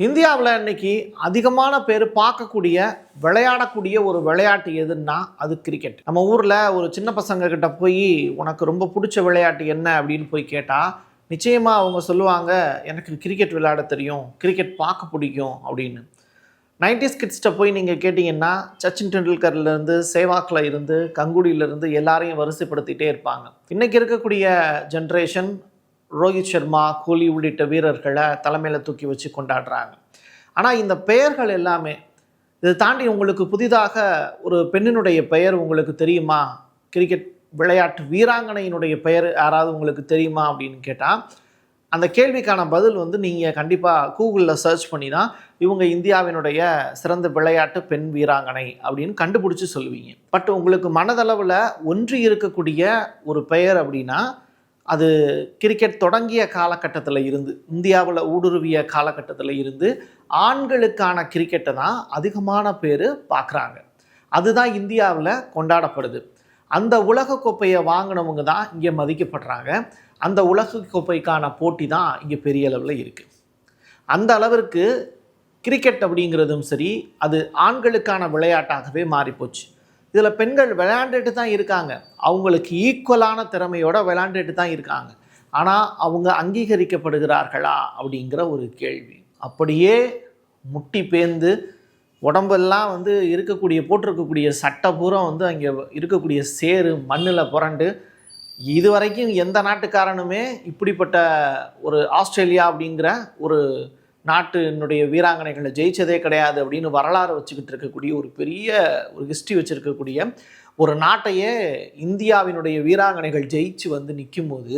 இந்தியாவில் இன்றைக்கி அதிகமான பேர் பார்க்கக்கூடிய விளையாடக்கூடிய ஒரு விளையாட்டு எதுன்னா அது கிரிக்கெட் நம்ம ஊரில் ஒரு சின்ன பசங்க கிட்ட போய் உனக்கு ரொம்ப பிடிச்ச விளையாட்டு என்ன? அப்படின்னு போய் கேட்டால் நிச்சயமாக அவங்க சொல்லுவாங்க எனக்கு கிரிக்கெட் விளையாட தெரியும் கிரிக்கெட் பார்க்க பிடிக்கும் அப்படின்னு. நைன்டிஸ் கிட்ஸ்கிட்ட போய் நீங்கள் கேட்டிங்கன்னா சச்சின் டெண்டுல்கர்லேருந்து சேவாக்கில் இருந்து கங்குடியிலேருந்து எல்லாரையும் வரிசைப்படுத்திகிட்டே இருப்பாங்க. இன்றைக்கி இருக்கக்கூடிய ஜென்ரேஷன் ரோஹித் சர்மா கோலி உள்ளிட்ட வீரர்களை தலைமையில் தூக்கி வச்சு கொண்டாடுறாங்க. ஆனால் இந்த பெயர்கள் எல்லாமே இதை தாண்டி உங்களுக்கு புதிதாக ஒரு பெண்ணினுடைய பெயர் உங்களுக்கு தெரியுமா? கிரிக்கெட் விளையாட்டு வீராங்கனையினுடைய பெயர் யாராவது உங்களுக்கு தெரியுமா அப்படின்னு கேட்டால் அந்த கேள்விக்கான பதில் வந்து நீங்கள் கண்டிப்பாக கூகுளில் சர்ச் பண்ணி தான் இவங்க இந்தியாவினுடைய சிறந்த விளையாட்டு பெண் வீராங்கனை அப்படின்னு கண்டுபிடிச்சி சொல்லுவீங்க. பட் உங்களுக்கு மனதளவில் ஒன்றி இருக்கக்கூடிய ஒரு பெயர் அப்படின்னா அது கிரிக்கெட் தொடங்கிய காலகட்டத்தில் இருந்து இந்தியாவில் ஊடுருவிய காலகட்டத்தில் இருந்து ஆண்களுக்கான கிரிக்கெட்டை தான் அதிகமான பேர் பார்க்குறாங்க அதுதான் இந்தியாவில் கொண்டாடப்படுது. அந்த உலகக்கோப்பையை வாங்கினவங்க தான் இங்கே மதிக்கப்படுறாங்க. அந்த உலகக்கோப்பைக்கான போட்டி தான் இங்கே பெரிய அளவில் இருக்குது அந்த அளவிற்கு கிரிக்கெட் அப்படிங்கிறதும் சரி அது ஆண்களுக்கான விளையாட்டாகவே மாறிப்போச்சு. இதில் பெண்கள் விளையாண்டுட்டு தான் இருக்காங்க. அவங்களுக்கு ஈக்குவலான திறமையோட விளையாண்டுட்டு தான் இருக்காங்க. ஆனால் அவங்க அங்கீகரிக்கப்படுகிறார்களா அப்படிங்கிற ஒரு கேள்வி. அப்படியே முட்டி பேந்து உடம்பெல்லாம் வந்து இருக்கக்கூடிய போட்டிருக்கக்கூடிய சட்டை பூரா வந்து அங்கே இருக்கக்கூடிய சேறு மண்ணில் புரண்டு இது வரைக்கும் எந்த நாட்டுக்காரனுமே இப்படிப்பட்ட ஒரு ஆஸ்திரேலியா அப்படிங்கிற ஒரு நாட்டினுடைய வீராங்கனைகளை ஜெயிச்சதே கிடையாது அப்படின்னு வரலாறு வச்சுக்கிட்டு இருக்கக்கூடிய ஒரு பெரிய ஒரு ஹிஸ்ட்ரி வச்சுருக்கக்கூடிய ஒரு நாட்டையே இந்தியாவினுடைய வீராங்கனைகள் ஜெயிச்சு வந்து நிற்கும்போது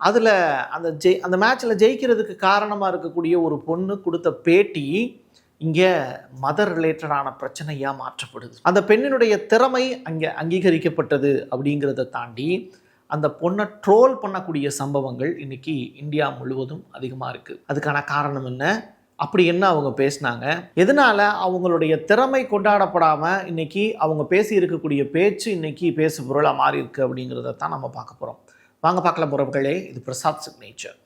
அதில் அந்த ஜெய் அந்த மேட்ச்சில் ஜெயிக்கிறதுக்கு காரணமாக இருக்கக்கூடிய ஒரு பொண்ணு கொடுத்த பேட்டி இங்கே மதர் ரிலேட்டடான பிரச்சனையாக மாற்றப்படுது. அந்த பெண்ணினுடைய திறமை அங்கே அங்கீகரிக்கப்பட்டது அப்படிங்கிறத தாண்டி அந்த பொண்ணை ட்ரோல் பண்ணக்கூடிய சம்பவங்கள் இன்றைக்கி இந்தியா முழுவதும் அதிகமாக இருக்குது அதுக்கான காரணம் என்ன? அப்படி என்ன அவங்க பேசினாங்க? எதனால் அவங்களுடைய திறமை கொண்டாடப்படாமல் இன்னைக்கு அவங்க பேசி இருக்கக்கூடிய பேச்சு இன்றைக்கி பேசு பொருளாக மாறியிருக்கு அப்படிங்கிறத தான் நம்ம பார்க்க போகிறோம் வாங்க பார்க்கல உறவுகளே இது Prasad signature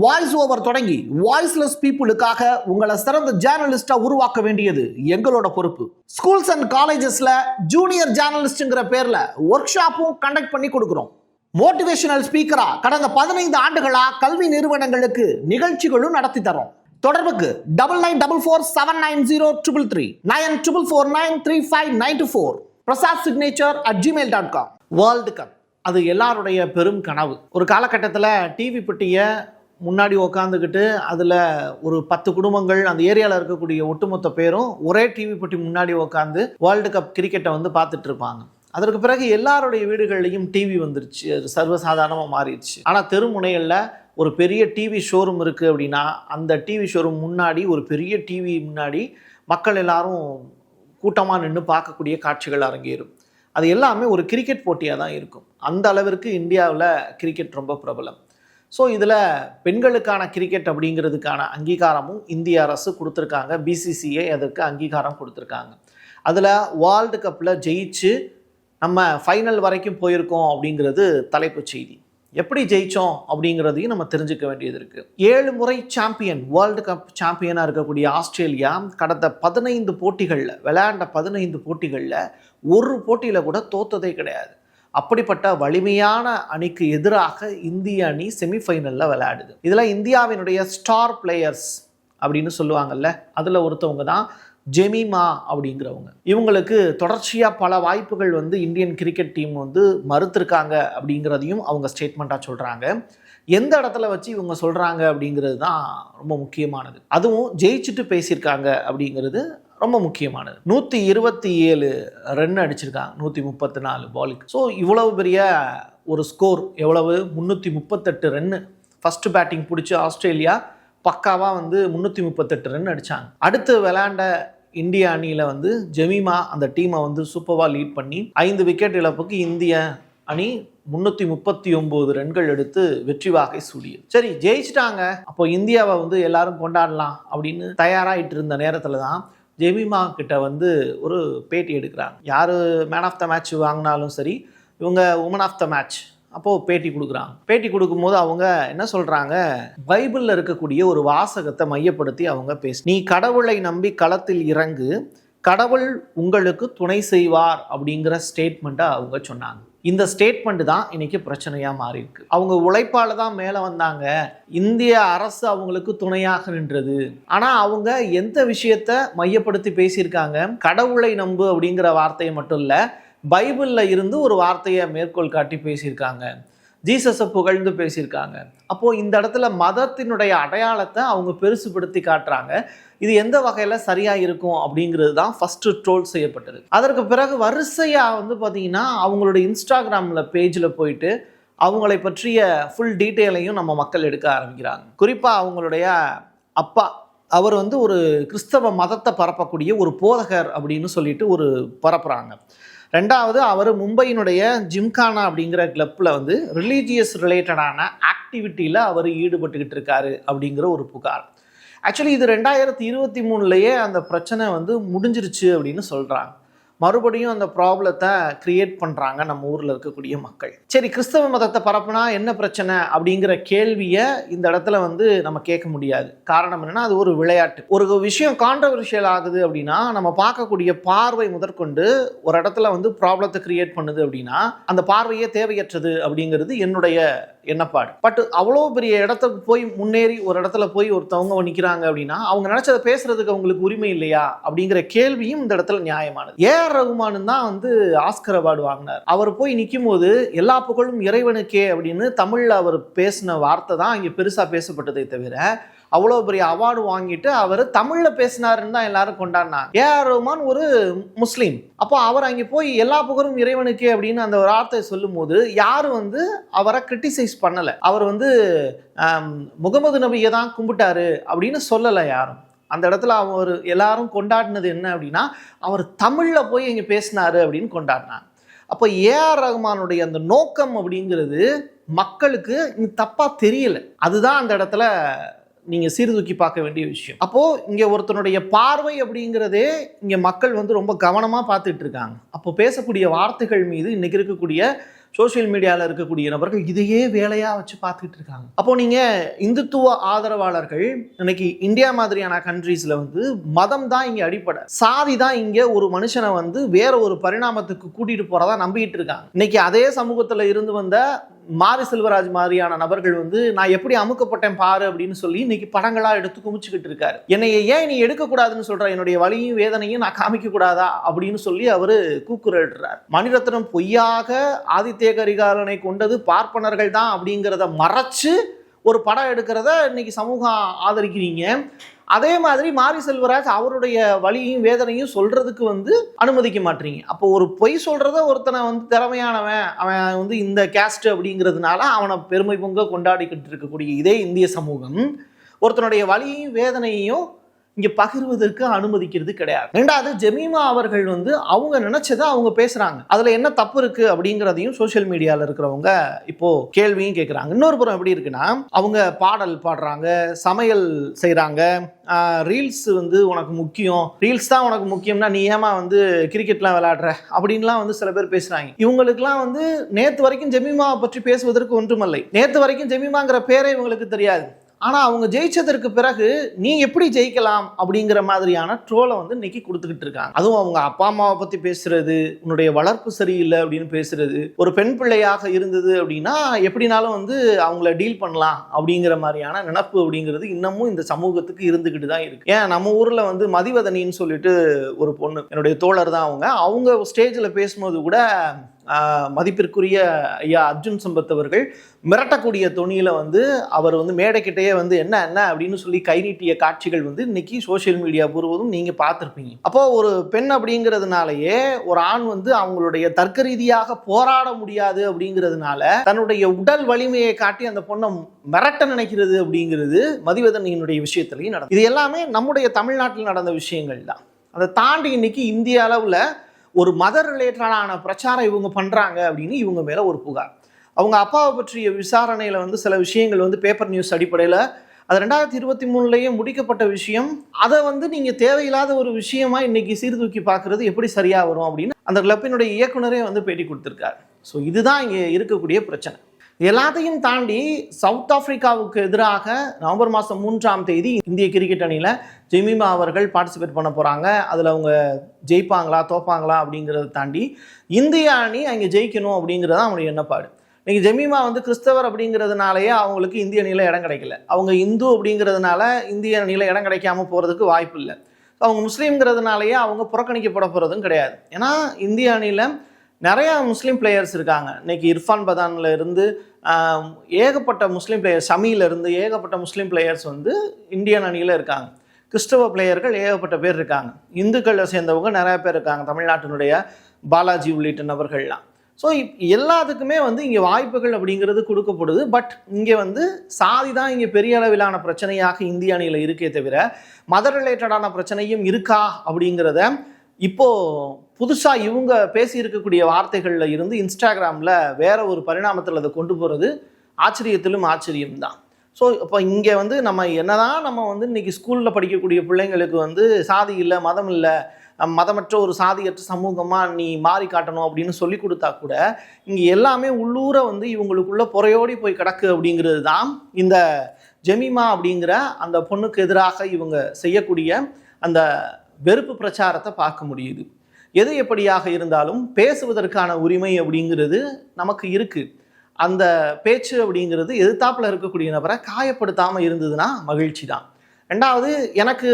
வாய்ஸ் ஓவர் தொடங்கி வாய்ஸ்லெஸ் பீப்புளுக்காக உங்களை சிறந்த ஜேர்னலிஸ்டா உருவாக்க வேண்டியது எங்களோட பொறுப்பு. ஸ்கூல்ஸ் அண்ட் காலேஜஸ்ல ஜூனியர் ஜேர்னலிஸ்ட்ங்கிற பேர்ல ஒர்க் ஷாப்பும் கண்டக்ட் பண்ணி கொடுக்குறோம். மோட்டிவேஷனல் ஸ்பீக்கரா கடந்த பதினைந்து ஆண்டுகளா கல்வி நிறுவனங்களுக்கு நிகழ்ச்சிகளும் நடத்தி தரோம். தொடர்புக்கு double nine double four seven nine zero triple three nine triple four nine three five nine two four Prasad signature at Gmail dot com world cup அது எல்லாருடைய பெரும் கனவு. ஒரு காலகட்டத்தில் டிவி பெட்டியை முன்னாடி உக்காந்துக்கிட்டு அதில் ஒரு பத்து குடும்பங்கள் அந்த ஏரியாவில் இருக்கக்கூடிய ஒட்டுமொத்த பேரும் ஒரே டிவி பெட்டி முன்னாடி உக்காந்து வேர்ல்டு கப் கிரிக்கெட்டை வந்து பார்த்துட்டு இருப்பாங்க. அதற்கு பிறகு எல்லாருடைய வீடுகள்லையும் டிவி வந்துருச்சு. அது சர்வசாதாரணமாக மாறிடுச்சு. ஆனால் தெருமுனைகளில் ஒரு பெரிய டிவி ஷோரூம் இருக்குது அப்படின்னா அந்த டிவி ஷோரூம் முன்னாடி ஒரு பெரிய டிவி முன்னாடி மக்கள் எல்லாரும் கூட்டமாக நின்று பார்க்கக்கூடிய காட்சிகள் அரங்கேறும். அது எல்லாமே ஒரு கிரிக்கெட் போட்டியாக தான் இருக்கும். அந்த அளவிற்கு இந்தியாவில் கிரிக்கெட் ரொம்ப பிரபலம். ஸோ இதில் பெண்களுக்கான கிரிக்கெட் அப்படிங்கிறதுக்கான அங்கீகாரமும் இந்திய அரசு கொடுத்துருக்காங்க. பிசிசிஐ அதற்கு அங்கீகாரம் கொடுத்துருக்காங்க. அதில் வேர்ல்டு கப்பில் ஜெயிச்சு நம்ம ஃபைனல் வரைக்கும் போயிருக்கோம் அப்படிங்கிறது தலைப்புச் செய்தி. எப்படி ஜெயித்தோம் அப்படிங்கிறதையும் நம்ம தெரிஞ்சுக்க வேண்டியது இருக்குது ஏழு முறை சாம்பியன் வேர்ல்டு கப் சாம்பியனாக இருக்கக்கூடிய ஆஸ்திரேலியா கடந்த பதினைந்து போட்டிகளில் விளையாண்ட பதினைந்து போட்டிகளில் ஒரு போட்டியில் கூட தோத்ததே கிடையாது. அப்படிப்பட்ட வலிமையான அணிக்கு எதிராக இந்திய அணி செமிஃபைனலில் விளையாடுது. இதில் இந்தியாவினுடைய ஸ்டார் பிளேயர்ஸ் அப்படின்னு சொல்லுவாங்கல்ல அதில் ஒருத்தவங்க தான் ஜெமிமா அப்படிங்கிறவங்க. இவங்களுக்கு தொடர்ச்சியாக பல வாய்ப்புகள் வந்து இந்தியன் கிரிக்கெட் டீம் வந்து மறுத்திருக்காங்க அப்படிங்கிறதையும் அவங்க ஸ்டேட்மெண்ட்டாக சொல்கிறாங்க எந்த இடத்துல வச்சு இவங்க சொல்கிறாங்க அப்படிங்கிறது தான் ரொம்ப முக்கியமானது. அதுவும் ஜெயிச்சுட்டு பேசியிருக்காங்க அப்படிங்கிறது ரொம்ப முக்கியமானது. நூற்றி இருபத்தி ஏழு ரன் அடிச்சிருக்காங்க. நூற்றி முப்பத்தி நாலு பாலுக்கு ஸோ இவ்வளவு பெரிய ஒரு ஸ்கோர் எவ்வளவு? முந்நூற்றி முப்பத்தெட்டு ரன்னு ஃபஸ்ட்டு பேட்டிங் பிடிச்சி ஆஸ்திரேலியா பக்காவாக வந்து முந்நூற்றி முப்பத்தெட்டு ரன் அடித்தாங்க அடுத்து விளையாண்ட இந்திய அணியில் வந்து ஜெமீமா அந்த டீமை வந்து சூப்பராக லீட் பண்ணி ஐந்து விக்கெட் இழப்புக்கு இந்திய அணி முந்நூற்றி முப்பத்தி ஒம்பது ரன்கள் எடுத்து வெற்றி வாகை சூடியது. சரி ஜெயிச்சிட்டாங்க. அப்போ இந்தியாவை வந்து எல்லாரும் கொண்டாடலாம் அப்படின்னு தயாராகிட்டு இருந்த நேரத்தில் தான் ஜெமிமா கிட்ட வந்து ஒரு பேட்டி எடுக்கிறாங்க. யார் மேன் ஆஃப் த மேட்ச் வாங்கினாலும் சரி இவங்க உமன் ஆஃப் த மேட்ச் அப்போது பேட்டி கொடுக்குறாங்க. பேட்டி கொடுக்கும்போது அவங்க என்ன சொல்கிறாங்க பைபிளில் இருக்கக்கூடிய ஒரு வாசகத்தை மையப்படுத்தி அவங்க பேசு நீ கடவுளை நம்பி களத்தில் இறங்கு கடவுள் உங்களுக்கு துணை செய்வார் அப்படிங்கிற ஸ்டேட்மெண்ட்டை அவங்க சொன்னாங்க. இந்த ஸ்டேட்மெண்ட் தான் இன்னைக்கு பிரச்சனையாக மாறி இருக்கு அவங்க உழைப்பால் தான் மேலே வந்தாங்க. இந்திய அரசு அவங்களுக்கு துணையாக நின்றது. ஆனால் அவங்க எந்த விஷயத்த மையப்படுத்தி பேசியிருக்காங்க? கடவுளை நம்பு அப்படிங்கிற வார்த்தையை மட்டும் இல்லை பைபிளில் இருந்து ஒரு வார்த்தையை மேற்கோள் காட்டி பேசியிருக்காங்க. ஜீசஸை புகழ்ந்து பேசியிருக்காங்க. அப்போது இந்த இடத்துல மதத்தினுடைய அடையாளத்தை அவங்க பெருசுபடுத்தி காட்டுறாங்க. இது எந்த வகையில் சரியாக இருக்கும் அப்படிங்கிறது தான் ஃபஸ்ட்டு ட்ரோல் செய்யப்பட்டது. அதற்கு பிறகு வரிசையாக வந்து பார்த்திங்கன்னா அவங்களுடைய இன்ஸ்டாகிராமில் பேஜில் போயிட்டு அவங்களை பற்றிய ஃபுல் டீட்டெயிலையும் நம்ம மக்கள் எடுக்க ஆரம்பிக்கிறாங்க. குறிப்பாக அவங்களுடைய அப்பா அவர் வந்து ஒரு கிறிஸ்தவ மதத்தை பரப்பக்கூடிய ஒரு போதகர் அப்படின்னு சொல்லிட்டு ஒரு பரப்புகிறாங்க ரெண்டாவது அவர் மும்பையினுடைய ஜிம்கானா அப்படிங்கிற கிளப்பில் வந்து ரிலீஜியஸ் ரிலேட்டடான ஆக்டிவிட்டியில் அவர் ஈடுபட்டுக்கிட்டு இருக்காரு அப்படிங்கிற ஒரு புகார். ஆக்சுவலி இது ரெண்டாயிரத்தி இருபத்தி மூணுலேயே அந்த பிரச்சனை வந்து முடிஞ்சிருச்சு அப்படின்னு சொல்கிறாங்க மறுபடியும் அந்த ப்ராப்ளத்தை கிரியேட் பண்ணுறாங்க நம்ம ஊரில் இருக்கக்கூடிய மக்கள். சரி கிறிஸ்தவ மதத்தை பரப்புனா என்ன பிரச்சனை? அப்படிங்கிற கேள்வியை இந்த இடத்துல வந்து நம்ம கேட்க முடியாது. காரணம் என்னென்னா அது ஒரு விளையாட்டு. ஒரு விஷயம் கான்ட்ரவர்ஷியல் ஆகுது அப்படின்னா நம்ம பார்க்கக்கூடிய பார்வை முதற்கொண்டு ஒரு இடத்துல வந்து ப்ராப்ளத்தை கிரியேட் பண்ணுது அப்படின்னா அந்த பார்வையே தேவையற்றது அப்படிங்கிறது என்னுடைய எண்ணப்பாடு. பட் அவ்வளோ பெரிய இடத்துக்கு போய் முன்னேறி ஒரு இடத்துல போய் ஒருத்தவங்க நிற்கிறாங்க அப்படின்னா அவங்க நினச்சதை பேசுறதுக்கு அவங்களுக்கு உரிமை இல்லையா? அப்படிங்கிற கேள்வியும் இந்த இடத்துல நியாயமானது. ஏஆர் ரகுமானு தான் வந்து ஆஸ்கர் அவார்டு வாங்கினார். அவர் போய் நிற்கும் போது எல்லா புகழும் இறைவனுக்கே அப்படின்னு தமிழில் அவர் பேசின வார்த்தை தான் இங்கே பெருசாக பேசப்பட்டதை தவிர அவ்வளோ பெரிய அவார்டு வாங்கிட்டு அவர் தமிழில் பேசினாருன்னு தான் எல்லாரும் கொண்டாடினாங்க. ஏஆர் ரஹ்மான் ஒரு முஸ்லீம். அப்போ அவர் அங்கே போய் எல்லா புகழும் இறைவனுக்கே அப்படின்னு அந்த ஒரு வார்த்தையை சொல்லும்போது யாரும் வந்து அவரை கிரிட்டிசைஸ் பண்ணலை? அவர் வந்து முகமது நபியை தான் கும்பிட்டாரு அப்படின்னு சொல்லலை யாரும். அந்த இடத்துல அவர் எல்லாரும் கொண்டாடினது என்ன அப்படின்னா அவர் தமிழில் போய் இங்கே பேசினாரு அப்படின்னு கொண்டாடினாங்க. அப்போ ஏஆர் ரஹ்மானுடைய அந்த நோக்கம் அப்படிங்கிறது மக்களுக்கு தப்பாக தெரியல. அதுதான் அந்த இடத்துல நீங்கள் சீர்தூக்கி பார்க்க வேண்டிய விஷயம். அப்போது இங்கே ஒருத்தனுடைய பார்வை அப்படிங்கிறதே இங்கே மக்கள் வந்து ரொம்ப கவனமாக பார்த்துட்டு இருக்காங்க. அப்போ பேசக்கூடிய வார்த்தைகள் மீது இன்றைக்கி இருக்கக்கூடிய சோஷியல் மீடியாவில் இருக்கக்கூடிய நபர்கள் இதையே வேலையாக வச்சு பார்த்துக்கிட்டு இருக்காங்க. அப்போ நீங்கள் இந்துத்துவ ஆதரவாளர்கள் இன்னைக்கு இந்தியா மாதிரியான கண்ட்ரீஸில் வந்து மதம் தான் இங்கே அடிப்படை. சாதி தான் இங்கே ஒரு மனுஷனை வந்து வேற ஒரு பரிணாமத்துக்கு கூட்டிகிட்டு போகிறதா நம்பிக்கிட்டு இருக்காங்க. இன்னைக்கு அதே சமூகத்தில் இருந்து வந்த மாரி செல்வராஜ் மாதிரியான நபர்கள் வந்து நான் எப்படி அமுக்கப்பட்டேன் பாரு அப்படின்னு சொல்லி இன்னைக்கு படங்களா எடுத்து குமிச்சுக்கிட்டு இருக்காரு. என்னை ஏன் நீ எடுக்கக்கூடாதுன்னு சொல்ற என்னுடைய வலியும் வேதனையும் நான் காமிக்க கூடாதா அப்படின்னு சொல்லி அவரு கூக்குரலிடுறார். மணிரத்னம் பொய்யாக ஆதித்ய கரிகாலனை கொண்டது பார்ப்பனர்கள் தான் அப்படிங்கிறத மறைச்சு ஒரு படம் எடுக்கிறத இன்னைக்கு சமூகம் ஆதரிக்கிறீங்க. அதே மாதிரி மாரி செல்வராஜ் அவருடைய வழியையும் வேதனையும் சொல்றதுக்கு வந்து அனுமதிக்க மாட்டீங்க. அப்போ ஒரு பொய் சொல்றத ஒருத்தனை வந்து திறமையானவன் அவன் வந்து இந்த கேஸ்ட் அப்படிங்கிறதுனால அவனை பெருமை பொங்க கொண்டாடிக்கிட்டு இருக்கக்கூடிய இதே இந்திய சமூகம் ஒருத்தனுடைய வழியையும் வேதனையையும் இங்கே பகிர்வதற்கு அனுமதிக்கிறது கிடையாது. ரெண்டாவது ஜெமீமா அவர்கள் வந்து அவங்க நினைச்சதை அவங்க பேசுறாங்க. அதுல என்ன தப்பு இருக்கு அப்படிங்கிறதையும் சோஷியல் மீடியால இருக்கிறவங்க இப்போ கேள்வியும் கேட்குறாங்க இன்னொரு புறம் எப்படி இருக்குன்னா அவங்க பாடல் பாடுறாங்க சமையல் செய்கிறாங்க ரீல்ஸ் வந்து உனக்கு முக்கியம். ரீல்ஸ் தான் உனக்கு முக்கியம்னா நீ ஏமா வந்து கிரிக்கெட்லாம் விளையாடுற? அப்படின்லாம் வந்து சில பேர் பேசுறாங்க. இவங்களுக்குலாம் வந்து நேத்து வரைக்கும் ஜெமீமாவை பற்றி பேசுவதற்கு ஒன்றுமில்லை நேத்து வரைக்கும் ஜெமீமாங்கிற பேரே இவங்களுக்கு தெரியாது. ஆனால் அவங்க ஜெயிச்சதற்கு பிறகு நீ எப்படி ஜெயிக்கலாம்? அப்படிங்கிற மாதிரியான ட்ரோலை வந்து இன்னைக்கு கொடுத்துக்கிட்டு இருக்காங்க. அதுவும் அவங்க அப்பா அம்மாவை பற்றி பேசுறது உன்னுடைய வளர்ப்பு சரியில்லை அப்படின்னு பேசுறது ஒரு பெண் பிள்ளையாக இருந்தது அப்படின்னா எப்படினாலும் வந்து அவங்கள டீல் பண்ணலாம் அப்படிங்கிற மாதிரியான நினப்பு அப்படிங்கிறது இன்னமும் இந்த சமூகத்துக்கு இருந்துக்கிட்டு தான் இருக்கு. ஏன் நம்ம ஊரில் வந்து மதிவதனின்னு சொல்லிட்டு ஒரு பொண்ணு என்னுடைய தோழர் தான் அவங்க. அவங்க ஸ்டேஜில் பேசும்போது கூட மதிப்பிற்குரிய ஐயா அர்ஜுன் சம்பத் அவர்கள் மிரட்டக்கூடிய துணியில் வந்து அவர் வந்து மேடைக்கிட்டேயே வந்து என்ன என்ன அப்படின்னு சொல்லி கை நீட்டிய காட்சிகள் வந்து இன்னைக்கு சோஷியல் மீடியா பூர்வதும் நீங்கள் பார்த்துருப்பீங்க. அப்போது ஒரு பெண் அப்படிங்கிறதுனாலயே ஒரு ஆண் வந்து அவங்களுடைய தர்க்க ரீதியாக போராட முடியாது அப்படிங்கிறதுனால தன்னுடைய உடல் வலிமையை காட்டி அந்த பொண்ணை மிரட்ட நினைக்கிறது அப்படிங்கிறது மதிவதனியினுடைய விஷயத்துலையும் நடக்கும் இது எல்லாமே நம்முடைய தமிழ்நாட்டில் நடந்த விஷயங்கள் தான் அதை தாண்டி இன்னைக்கு இந்திய அளவில் ஒரு மத ரிலேட்டடான பிரச்சாரம் இவங்க பண்ணுறாங்க அப்படின்னு இவங்க மேலே ஒரு புகார். அவங்க அப்பாவை பற்றிய விசாரணையில் வந்து சில விஷயங்கள் வந்து பேப்பர் நியூஸ் அடிப்படையில் அது ரெண்டாயிரத்தி இருபத்தி மூணுலேயே முடிக்கப்பட்ட விஷயம். அதை வந்து நீங்கள் தேவையில்லாத ஒரு விஷயமா இன்னைக்கு சீர்தூக்கி பார்க்குறது எப்படி சரியாக வரும் அப்படின்னு அந்த கிளப்பினுடைய இயக்குனரே வந்து பேட்டி கொடுத்துருக்காரு. ஸோ இதுதான் இங்கே இருக்கக்கூடிய பிரச்சனை. எல்லாத்தையும் தாண்டி சவுத் ஆப்பிரிக்காவுக்கு எதிராக நவம்பர் மாதம் மூன்றாம் தேதி இந்திய கிரிக்கெட் அணியில் ஜெமிமா அவர்கள் பார்ட்டிசிபேட் பண்ண போகிறாங்க அதில் அவங்க ஜெயிப்பாங்களா தோப்பாங்களா அப்படிங்கிறத தாண்டி இந்திய அணி அங்கே ஜெயிக்கணும் அப்படிங்கிறது தான் அவனுடைய எண்ணப்பாடு. இன்றைக்கி ஜெமிமா வந்து கிறிஸ்தவர் அப்படிங்கிறதுனாலயே அவங்களுக்கு இந்திய அணியில் இடம் கிடைக்கல. அவங்க இந்து அப்படிங்கிறதுனால இந்திய அணியில் இடம் கிடைக்காம போகிறதுக்கு வாய்ப்பு இல்லை. அவங்க முஸ்லீம்ங்கிறதுனாலயே அவங்க புறக்கணிக்கப்பட போகிறதும் கிடையாது. ஏன்னா இந்திய அணியில் நிறையா முஸ்லீம் பிளேயர்ஸ் இருக்காங்க. இன்னைக்கு இர்ஃபான் பதானில் இருந்து ஏகப்பட்ட முஸ்லீம் பிளேயர் ஷமியிலிருந்து ஏகப்பட்ட முஸ்லீம் பிளேயர்ஸ் வந்து இந்தியன் அணியில் இருக்காங்க. கிறிஸ்தவ பிளேயர்கள் ஏகப்பட்ட பேர் இருக்காங்க. இந்துக்களை சேர்ந்தவங்க நிறைய பேர் இருக்காங்க. தமிழ்நாட்டினுடைய பாலாஜி உள்ளிட்ட நபர்கள்லாம். ஸோ எல்லாத்துக்குமே வந்து இங்கே வாய்ப்புகள் அப்படிங்கிறது கொடுக்கப்படுது. பட் இங்கே வந்து சாதி தான் இங்கே பெரிய அளவிலான பிரச்சனையாக இந்திய அணியில் இருக்கே தவிர மத ரிலேட்டடான பிரச்சனையும் இருக்கா அப்படிங்கிறத இப்போது புதுசாக இவங்க பேசி இருக்கக்கூடிய இருந்து இன்ஸ்டாகிராமில் வேற ஒரு பரிணாமத்தில் அதை கொண்டு போகிறது ஆச்சரியத்திலும் ஆச்சரியம் தான். ஸோ இப்போ இங்கே வந்து நம்ம என்னதான் நம்ம வந்து இன்னைக்கு ஸ்கூலில் படிக்கக்கூடிய பிள்ளைங்களுக்கு வந்து சாதி இல்லை மதம் இல்லை மதமற்ற ஒரு சாதியற்ற சமூகமாக நீ மாறி காட்டணும் அப்படின்னு சொல்லி கொடுத்தா கூட இங்கே எல்லாமே உள்ளூர வந்து இவங்களுக்குள்ள புறையோடி போய் கிடக்கு அப்படிங்கிறது தான் இந்த ஜெமிமா அப்படிங்கிற அந்த பொண்ணுக்கு எதிராக இவங்க செய்யக்கூடிய அந்த வெறுப்பு பிரச்சாரத்தை பார்க்க முடியுது. எது எப்படியாக இருந்தாலும் பேசுவதற்கான உரிமை அப்படிங்கிறது நமக்கு இருக்குது அந்த பேச்சு அப்படிங்கிறது எதிர்த்தாப்பில் இருக்கக்கூடிய நபரை காயப்படுத்தாமல் இருந்ததுன்னா மகிழ்ச்சி தான் ரெண்டாவது எனக்கு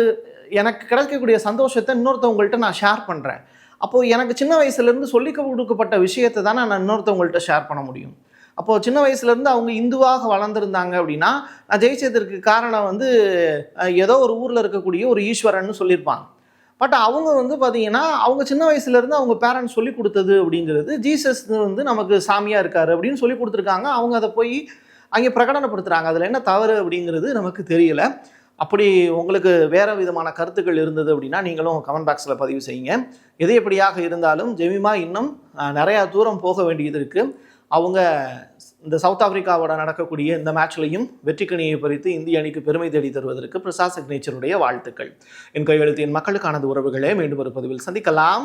எனக்கு கிடைக்கக்கூடிய சந்தோஷத்தை இன்னொருத்தவங்கள்ட்ட நான் ஷேர் பண்ணுறேன் அப்போது எனக்கு சின்ன வயசுலேருந்து சொல்லி கொடுக்கப்பட்ட விஷயத்தை தானே நான் இன்னொருத்தவங்கள்ட்ட ஷேர் பண்ண முடியும். அப்போது சின்ன வயசுலேருந்து அவங்க இந்துவாக வளர்ந்துருந்தாங்க அப்படின்னா நான் ஜெயிச்சதற்கு காரணம் வந்து ஏதோ ஒரு ஊரில் இருக்கக்கூடிய ஒரு ஈஸ்வரன் சொல்லியிருப்பாங்க. பட் அவங்க வந்து பார்த்தீங்கன்னா அவங்க சின்ன வயசுலேருந்து அவங்க பேரண்ட்ஸ் சொல்லி கொடுத்தது அப்படிங்கிறது ஜீசஸ் வந்து நமக்கு சாமியாக இருக்கார் அப்படின்னு சொல்லி கொடுத்துருக்காங்க. அவங்க அதை போய் அங்கே பிரகடனப்படுத்துகிறாங்க அதில் என்ன தவறு அப்படிங்கிறது நமக்கு தெரியல. அப்படி உங்களுக்கு வேறு விதமான கருத்துக்கள் இருந்தது அப்படின்னா நீங்களும் கமெண்ட் பாக்ஸில் பதிவு செய்யுங்க. எது எப்படியாக இருந்தாலும் ஜெமிமா இன்னும் நிறையா தூரம் போக வேண்டியது இருக்குது அவங்க இந்த சவுத் ஆப்பிரிக்காவோட நடக்கக்கூடிய இந்த மேட்ச்லையும் வெற்றிக்கணியை பறித்து இந்திய அணிக்கு பெருமை தேடி தருவதற்கு பிரசாத் சிக்னேச்சருடைய வாழ்த்துக்கள். என் கையெழுத்து என் மக்களுக்கானது உறவுகளே மீண்டும் ஒரு பதிவில் சந்திக்கலாம்.